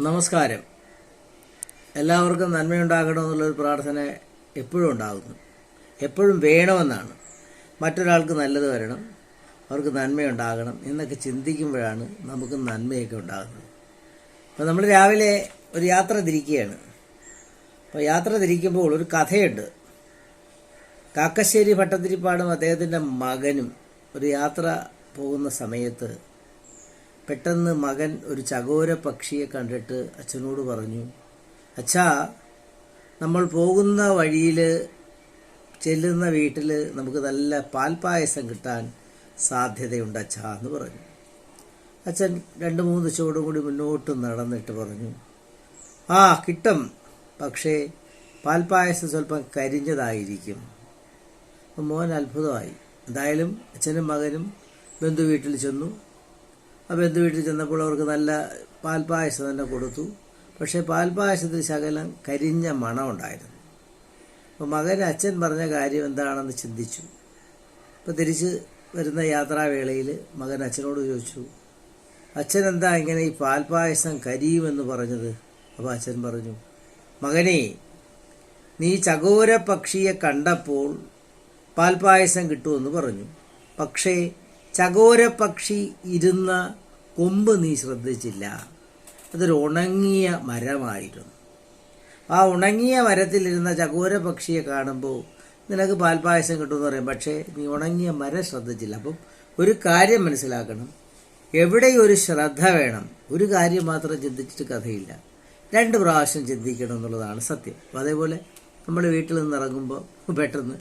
നമസ്കാരം. എല്ലാവർക്കും നന്മയുണ്ടാകണമെന്നുള്ളൊരു പ്രാർത്ഥന എപ്പോഴും ഉണ്ടാകുന്നു. എപ്പോഴും വേണമെന്നാണ്. മറ്റൊരാൾക്ക് നല്ലത് വരണം അവർക്ക് നന്മയുണ്ടാകണം എന്നൊക്കെ ചിന്തിക്കുമ്പോഴാണ് നമുക്ക് നന്മയൊക്കെ ഉണ്ടാകുന്നത്. അപ്പോൾ നമ്മൾ രാവിലെ ഒരു യാത്ര തിരിക്കുകയാണ്. അപ്പോൾ യാത്ര തിരിക്കുമ്പോൾ ഒരു കഥയുണ്ട്. കാക്കശ്ശേരി ഭട്ടതിരിപ്പാടും അദ്ദേഹത്തിന്റെ മകനും ഒരു യാത്ര പോകുന്ന സമയത്ത് പെട്ടെന്ന് മകൻ ഒരു ചകോര പക്ഷിയെ കണ്ടിട്ട് അച്ഛനോട് പറഞ്ഞു അച്ഛാ നമ്മൾ പോകുന്ന വഴിയിൽ ചെല്ലുന്ന വീട്ടിൽ നമുക്ക് നല്ല പാൽപ്പായസം കിട്ടാൻ സാധ്യതയുണ്ട് അച്ഛാ എന്ന് പറഞ്ഞു. അച്ഛൻ രണ്ട് മൂന്ന് ചുവടും കൂടി മുന്നോട്ട് നടന്നിട്ട് പറഞ്ഞു ആ കിട്ടും പക്ഷേ പാൽപ്പായസം സ്വല്പം കരിഞ്ഞതായിരിക്കും. മോൻ അത്ഭുതമായി. എന്തായാലും അച്ഛനും മകനും ബന്ധു വീട്ടിൽ ചെന്നു. ആ ബന്ധു വീട്ടിൽ ചെന്നപ്പോൾ അവർക്ക് നല്ല പാൽപ്പായസം തന്നെ കൊടുത്തു. പക്ഷേ പാൽപ്പായസത്തിൽ ശകലം കരിഞ്ഞ മണമുണ്ടായിരുന്നു അപ്പോൾ മകൻ അച്ഛൻ പറഞ്ഞ കാര്യം എന്താണെന്ന് ചിന്തിച്ചു. അപ്പോൾ തിരിച്ച് വരുന്ന യാത്രാവേളയിൽ മകൻ അച്ഛനോട് ചോദിച്ചു അച്ഛൻ എന്താ ഇങ്ങനെ ഈ പാൽപ്പായസം കരിയുമെന്ന് പറഞ്ഞത്? അപ്പോൾ അച്ഛൻ പറഞ്ഞു മകനെ നീ ചകോര പക്ഷിയെ കണ്ടപ്പോൾ പാൽപ്പായസം കിട്ടുമെന്ന് പറഞ്ഞു. പക്ഷേ ചകോര പക്ഷി ഇരുന്ന കൊമ്പ് നീ ശ്രദ്ധിച്ചില്ല. അതൊരു ഉണങ്ങിയ മരമായിരുന്നു. ആ ഉണങ്ങിയ മരത്തിലിരുന്ന ചകോര പക്ഷിയെ കാണുമ്പോൾ നിനക്ക് പാൽപ്പായസം കിട്ടുമെന്ന് പറയും. പക്ഷേ നീ ഉണങ്ങിയ മരം ശ്രദ്ധിച്ചില്ല. അപ്പം ഒരു കാര്യം മനസ്സിലാക്കണം. എവിടെ ഒരു ശ്രദ്ധ വേണം? ഒരു കാര്യം മാത്രം ചിന്തിച്ചിട്ട് കഥയില്ല. രണ്ട് പ്രാവശ്യം ചിന്തിക്കണം എന്നുള്ളതാണ് സത്യം. അപ്പോൾ അതേപോലെ നമ്മൾ വീട്ടിൽ നിന്ന് ഇറങ്ങുമ്പോൾ പെട്ടെന്ന്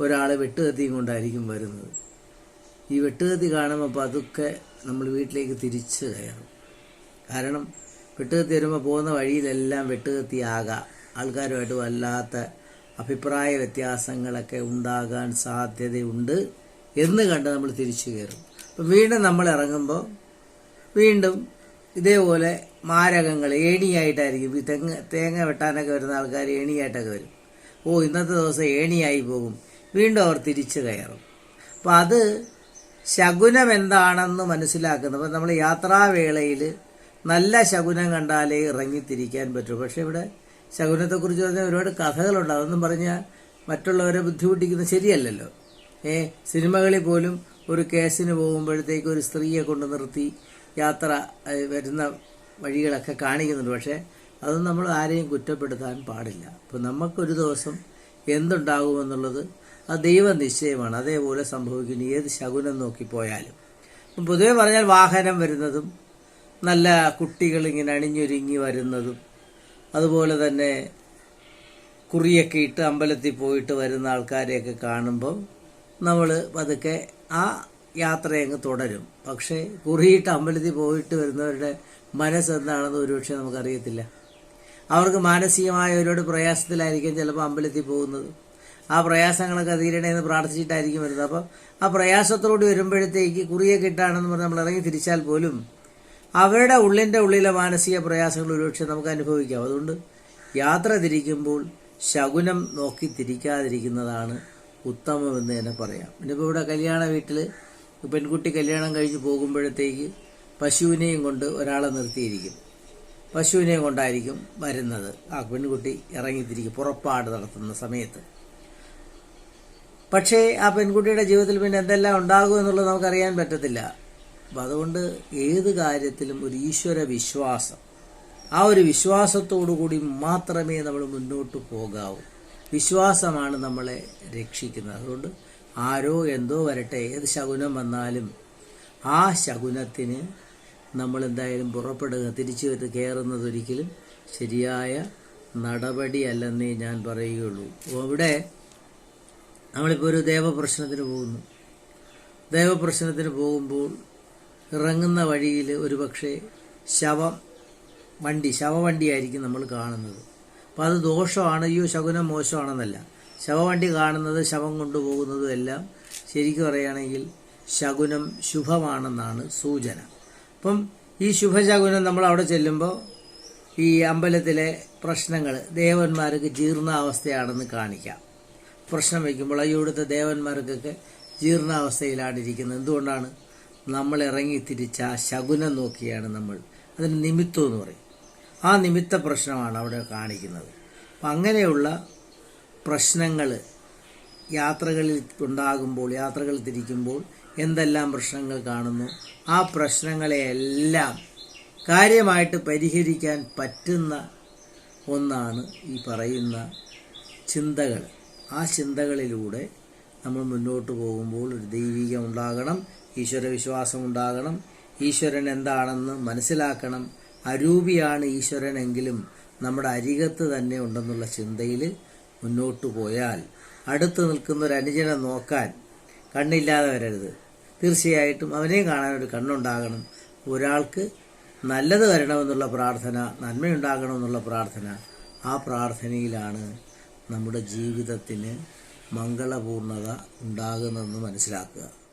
ഒരാൾ വെട്ടുകത്തിയും കൊണ്ടായിരിക്കും വരുന്നത്. ഈ വെട്ടുകത്തി കാണുമ്പോൾ പതുക്കെ നമ്മൾ വീട്ടിലേക്ക് തിരിച്ച് കയറും. കാരണം വെട്ടുകത്തി വരുമ്പോൾ പോകുന്ന വഴിയിലെല്ലാം വെട്ടുകത്തി ആകാം. ആൾക്കാരുമായിട്ട് വല്ലാത്ത അഭിപ്രായ വ്യത്യാസങ്ങളൊക്കെ ഉണ്ടാകാൻ സാധ്യതയുണ്ട് എന്ന് കണ്ട് നമ്മൾ തിരിച്ചു കയറും. അപ്പം വീണ്ടും നമ്മൾ ഇറങ്ങുമ്പോൾ വീണ്ടും ഇതേപോലെ മാരകങ്ങൾ ഏണിയായിട്ടായിരിക്കും. ഈ തെങ്ങ് തേങ്ങ വെട്ടാനൊക്കെ വരുന്ന ആൾക്കാർ ഏണിയായിട്ടൊക്കെ വരും. ഓ ഇന്നത്തെ ദിവസം ഏണിയായി പോകും. വീണ്ടും അവർ തിരിച്ചു കയറും. അപ്പം അത് ശകുനം എന്താണെന്ന് മനസ്സിലാക്കുന്നത്. അപ്പം നമ്മൾ യാത്രാവേളയിൽ നല്ല ശകുനം കണ്ടാലേ ഇറങ്ങിത്തിരിക്കാൻ പറ്റൂ. പക്ഷേ ഇവിടെ ശകുനത്തെക്കുറിച്ച് പറഞ്ഞാൽ ഒരുപാട് കഥകളുണ്ട്. അതൊന്നും പറഞ്ഞാൽ മറ്റുള്ളവരെ ബുദ്ധിമുട്ടിക്കുന്നത് ശരിയല്ലല്ലോ. ഏ സിനിമകളിൽ പോലും ഒരു കേസിന് പോകുമ്പോഴത്തേക്ക് ഒരു സ്ത്രീയെ കൊണ്ട് നിർത്തി യാത്ര വരുന്ന വഴികളൊക്കെ കാണിക്കുന്നുണ്ട്. പക്ഷേ അതൊന്നും നമ്മൾ ആരെയും കുറ്റപ്പെടുത്താൻ പാടില്ല. അപ്പം നമുക്കൊരു ദിവസം എന്തുണ്ടാകുമെന്നുള്ളത് അത് ദൈവ നിശ്ചയമാണ് അതേപോലെ സംഭവിക്കുന്നു. ഏത് ശകുനം നോക്കി പോയാലും അപ്പം പൊതുവെ പറഞ്ഞാൽ വാഹനം വരുന്നതും നല്ല കുട്ടികൾ ഇങ്ങനെ അണിഞ്ഞൊരുങ്ങി വരുന്നതും അതുപോലെ തന്നെ കുറിയൊക്കെ ഇട്ട് അമ്പലത്തിൽ പോയിട്ട് വരുന്ന ആൾക്കാരെയൊക്കെ കാണുമ്പോൾ നമ്മൾ പതുക്കെ ആ യാത്രയങ്ങ് തുടരും. പക്ഷേ കുറിയിട്ട് അമ്പലത്തിൽ പോയിട്ട് വരുന്നവരുടെ മനസ്സെന്താണെന്ന് ഒരുപക്ഷെ നമുക്കറിയത്തില്ല. അവർക്ക് മാനസികമായ ഒരുപാട് പ്രയാസത്തിലായിരിക്കും ചിലപ്പോൾ അമ്പലത്തിൽ പോകുന്നത്. ആ പ്രയാസങ്ങളൊക്കെ തീരണേന്ന് പ്രാർത്ഥിച്ചിട്ടായിരിക്കും വരുന്നത്. അപ്പോൾ ആ പ്രയാസത്തോട് വരുമ്പോഴത്തേക്ക് കുറിയെ കിട്ടാണെന്ന് പറഞ്ഞ് നമ്മൾ ഇറങ്ങി തിരിച്ചാൽ പോലും അവരുടെ ഉള്ളിന്റെ ഉള്ളിലെ മാനസിക പ്രയാസങ്ങൾ ഒരുപക്ഷെ നമുക്ക് അനുഭവിക്കാം. അതുകൊണ്ട് യാത്ര തിരിക്കുമ്പോൾ ശകുനം നോക്കി തിരിക്കാതിരിക്കുന്നതാണ് ഉത്തമമെന്ന് തന്നെ പറയാം. ഇനിയിപ്പോൾ ഇവിടെ കല്യാണ വീട്ടിൽ പെൺകുട്ടി കല്യാണം കഴിഞ്ഞ് പോകുമ്പോഴത്തേക്ക് പശുവിനെയും കൊണ്ട് ഒരാളെ നിർത്തിയിരിക്കും. പശുവിനെയും കൊണ്ടായിരിക്കും വരുന്നത്. ആ പെൺകുട്ടി ഇറങ്ങിത്തിരിക്കും പുറപ്പാട് നടത്തുന്ന സമയത്ത്. പക്ഷേ ആ പെൺകുട്ടിയുടെ ജീവിതത്തിൽ പിന്നെ എന്തെല്ലാം ഉണ്ടാകും എന്നുള്ളത് നമുക്കറിയാൻ പറ്റത്തില്ല. അപ്പം അതുകൊണ്ട് ഏത് കാര്യത്തിലും ഒരു ഈശ്വര വിശ്വാസം ആ ഒരു വിശ്വാസത്തോടു കൂടി മാത്രമേ നമ്മൾ മുന്നോട്ട് പോകാവൂ. വിശ്വാസമാണ് നമ്മളെ രക്ഷിക്കുന്നത്. അതുകൊണ്ട് ആരോ എന്തോ വരട്ടെ ഏത് ശകുനം വന്നാലും ആ ശകുനത്തിന് നമ്മൾ എന്തായാലും പുറപ്പെടുക തിരിച്ചു കയറുന്നതൊരിക്കലും ശരിയായ നടപടിയല്ലെന്നേ ഞാൻ പറയുകയുള്ളൂ. അപ്പോൾ ഇവിടെ നമ്മളിപ്പോൾ ഒരു ദേവപ്രശ്നത്തിന് പോകുന്നു. ദേവപ്രശ്നത്തിന് പോകുമ്പോൾ ഇറങ്ങുന്ന വഴിയിൽ ഒരു പക്ഷേ ശവം വണ്ടി ശവവണ്ടിയായിരിക്കും നമ്മൾ കാണുന്നത്. അപ്പോൾ അത് ദോഷമാണ് അയ്യോ ശകുനം മോശമാണെന്നല്ല. ശവവണ്ടി കാണുന്നത് ശവം കൊണ്ടുപോകുന്നതും എല്ലാം ശരിക്കും പറയുകയാണെങ്കിൽ ശകുനം ശുഭമാണെന്നാണ് സൂചന. അപ്പം ഈ ശുഭശകുനം നമ്മൾ അവിടെ ചെല്ലുമ്പോൾ ഈ അമ്പലത്തിലെ പ്രശ്നങ്ങൾ ദേവന്മാർക്ക് ജീർണാവസ്ഥയാണെന്ന് കാണിക്കാം. പ്രശ്നം വയ്ക്കുമ്പോൾ അയ്യോ ഇവിടുത്തെ ദേവന്മാർക്കൊക്കെ ജീർണാവസ്ഥയിലാണ് ഇരിക്കുന്നത് എന്തുകൊണ്ടാണ്? നമ്മൾ ഇറങ്ങി തിരിച്ച ആ ശകുനം നോക്കിയാണ് നമ്മൾ. അതിന് നിമിത്തം എന്ന് പറയും. ആ നിമിത്ത പ്രശ്നമാണ് അവിടെ കാണിക്കുന്നത്. അപ്പം അങ്ങനെയുള്ള പ്രശ്നങ്ങൾ യാത്രകളിൽ ഉണ്ടാകുമ്പോൾ യാത്രകൾ തിരിക്കുമ്പോൾ എന്തെല്ലാം പ്രശ്നങ്ങൾ കാണുന്നു? ആ പ്രശ്നങ്ങളെയെല്ലാം കാര്യമായിട്ട് പരിഹരിക്കാൻ പറ്റുന്ന ഒന്നാണ് ഈ പറയുന്ന ചിന്തകൾ. ആ ചിന്തകളിലൂടെ നമ്മൾ മുന്നോട്ട് പോകുമ്പോൾ ഒരു ദൈവികം ഉണ്ടാകണം ഈശ്വര വിശ്വാസം ഉണ്ടാകണം ഈശ്വരൻ എന്താണെന്ന് മനസ്സിലാക്കണം. അരൂപിയാണ് ഈശ്വരനെങ്കിലും നമ്മുടെ അരികത്ത് തന്നെ ഉണ്ടെന്നുള്ള ചിന്തയിൽ മുന്നോട്ട് പോയാൽ അടുത്ത് നിൽക്കുന്ന ഒരു അനുജനെ നോക്കാൻ കണ്ണില്ലാതെ വരരുത്. തീർച്ചയായിട്ടും അവനെ കാണാൻ ഒരു കണ്ണുണ്ടാകണം. ഒരാൾക്ക് നല്ലത് വരണമെന്നുള്ള പ്രാർത്ഥന നന്മയുണ്ടാകണമെന്നുള്ള പ്രാർത്ഥന ആ പ്രാർത്ഥനയിലാണ് നമ്മുടെ ജീവിതത്തിന് മംഗളപൂർണത ഉണ്ടാകുന്നതെന്ന് മനസ്സിലാക്കുക.